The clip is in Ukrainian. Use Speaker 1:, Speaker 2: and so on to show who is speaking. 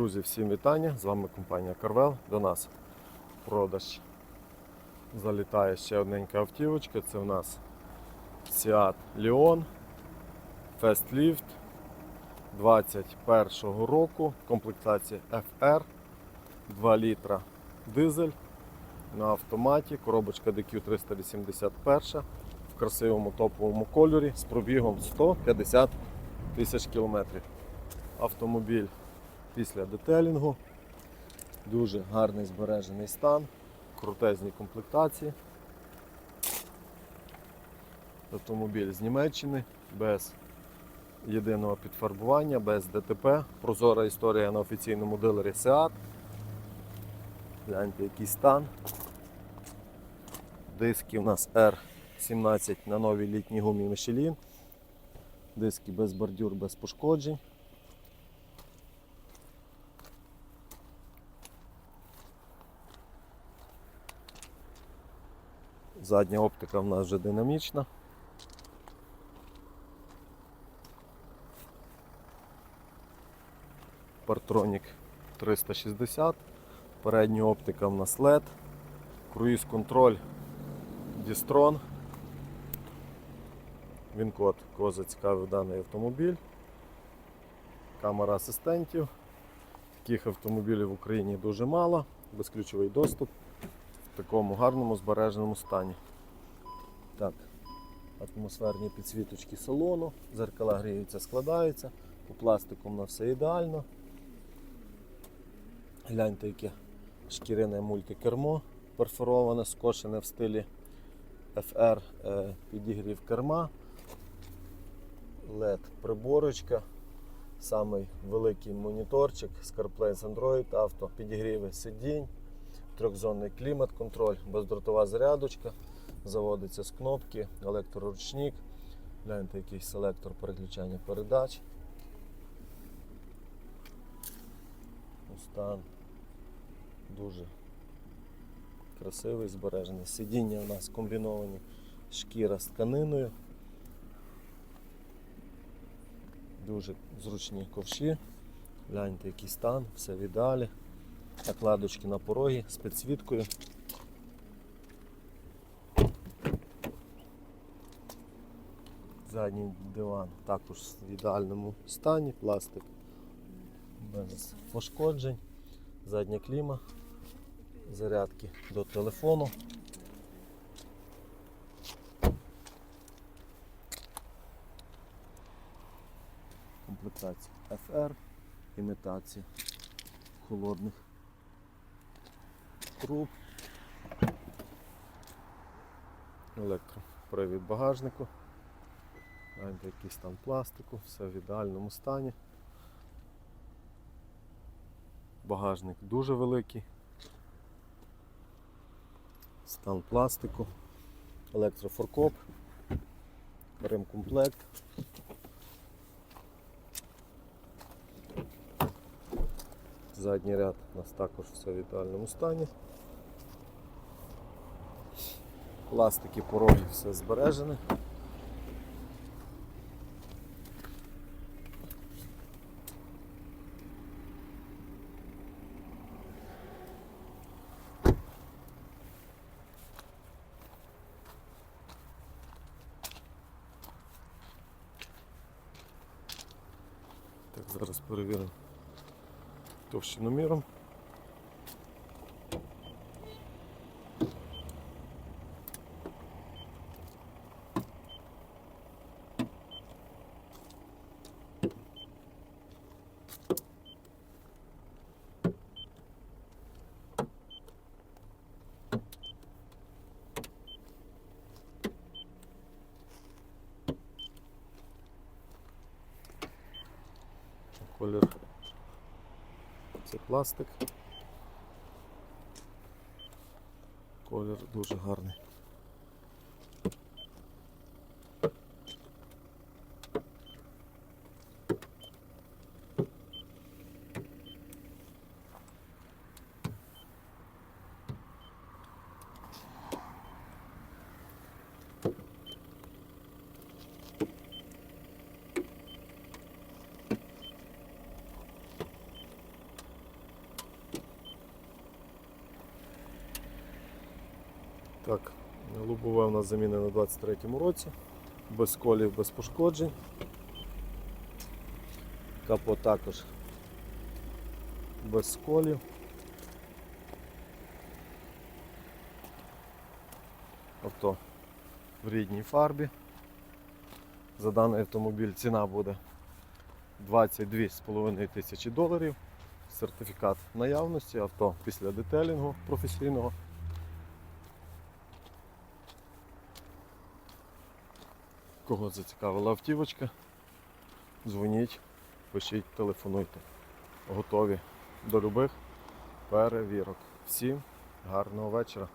Speaker 1: Друзі, всім вітання! З вами компанія Carvel. До нас продаж залітає ще одненька автівочка. Це у нас Seat Leon Fastlift 21 року, комплектація FR, 2 літра дизель на автоматі, коробочка DQ 381 в красивому топовому кольорі з пробігом 150 тисяч кілометрів. Автомобіль після детелінгу. Дуже гарний збережений стан, крутезні комплектації. Автомобіль з Німеччини без єдиного підфарбування, без ДТП. Прозора історія на офіційному дилері SEAT. Гляньте, який стан. Диски у нас R17 на новій літній гумі Michelin. Диски без бордюр, без пошкоджень. Задня оптика в нас вже динамічна. Партронік 360, передня оптика в нас LED, круїз контроль Distron. Він код, кого зацікавив даний автомобіль. Камера асистентів. Таких автомобілів в Україні дуже мало, безключовий доступ такому гарному збереженому стані. Так, атмосферні підсвіточки салону, зеркала гріються, складаються, по пластику в нас все ідеально. Гляньте, яке шкіряне мультикермо перфороване, скошене в стилі FR, е, підігрів керма, LED приборочка, самий великий моніторчик CarPlay з Android Auto, підігріви сидінь, трьохзонний клімат-контроль, бездротова зарядочка, заводиться з кнопки, електроручник, гляньте який селектор переключання передач. Стан дуже красивий, збережений. Сидіння у нас комбіновані шкіра з тканиною. Дуже зручні ковші. Гляньте, який стан, все в ідеалі. Накладочки на порогі з підсвіткою. Задній диван також в ідеальному стані, пластик без пошкоджень, задня кліма, зарядки до телефону. Комплектація FR, імітація холодних труб, електропривід багажнику, гляньте якийсь там пластику, все в ідеальному стані. Багажник дуже великий. Стан пластику, електрофоркоп, ремкомплект. Задній ряд у нас також все в ідеальному стані. Пластики, пороги, все збережене. Так, зараз перевіримо товщиноміром. Колір це пластик. Колір дуже гарний. Так, лобове у нас замінено у 23-му році. Без колів, без пошкоджень. Капот також без сколів. Авто в рідній фарбі. За даний автомобіль ціна буде 22,5 тисячі доларів. Сертифікат наявності, авто після детелінгу професійного. Кого зацікавила автівочка, дзвоніть, пишіть, телефонуйте. Готові до любих перевірок. Всім гарного вечора.